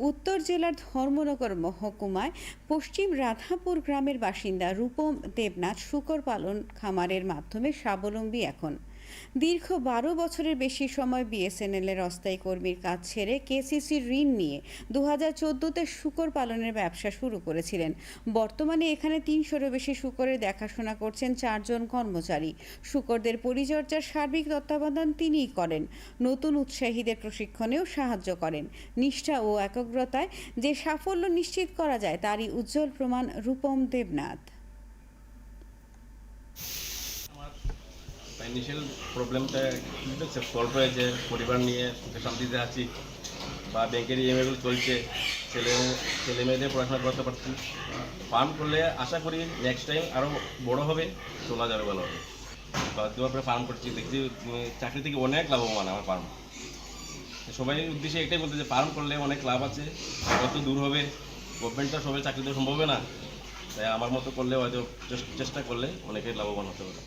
উত্তর জেলার ধর্মনগর মহকুমায় পশ্চিম রাধাপুর গ্রামের বাসিন্দা রূপম দেবনাথ শুকর পালন খামারের মাধ্যমে স্বাবলম্বী এখন। দীর্ঘ বারো বছরের বেশি সময় বিএসএনএল এর অস্থায়ী কর্মীর কাজ ছেড়ে কেসিসি ঋণ নিয়ে দু হাজার চোদ্দোতে শুকর পালনের ব্যবসা শুরু করেছিলেন। বর্তমানে এখানে তিনশোরও বেশি শুকরের দেখাশোনা করছেন চারজন কর্মচারী। শুকরদের পরিচর্যার সার্বিক তত্ত্বাবধান তিনিই করেন। নতুন উৎসাহীদের প্রশিক্ষণেও সাহায্য করেন। নিষ্ঠা ও একাগ্রতায় যে সাফল্য নিশ্চিত করা যায় তারই উজ্জ্বল প্রমাণ রূপম দেবনাথ। ফাইন্যান্সিয়াল প্রবলেমটা সলভ হয়েছে? পরিবার নিয়ে সুখে শান্তিতে আছি, বা ব্যাংকের ইএমআইগুলো চলছে, ছেলে ছেলে মেয়েদের পড়াশোনা করতে পারছি ফার্ম করলে আশা করি নেক্সট টাইম আরও বড় হবে, চলা যাবে ভালো বা দেওয়ার ফার্ম করছি, দেখছি চাকরি থেকে অনেক লাভবান আমার ফার্ম সবাই উদ্দেশ্যে এটাই বলতে যে ফার্ম করলে অনেক লাভ আছে কত দূর হবে গভর্নমেন্টটা সবাই চাকরি দেওয়া সম্ভব হবে না। তাই আমার মতো করলে হয়তো চেষ্টা করলে অনেকেই লাভবান হতে পারে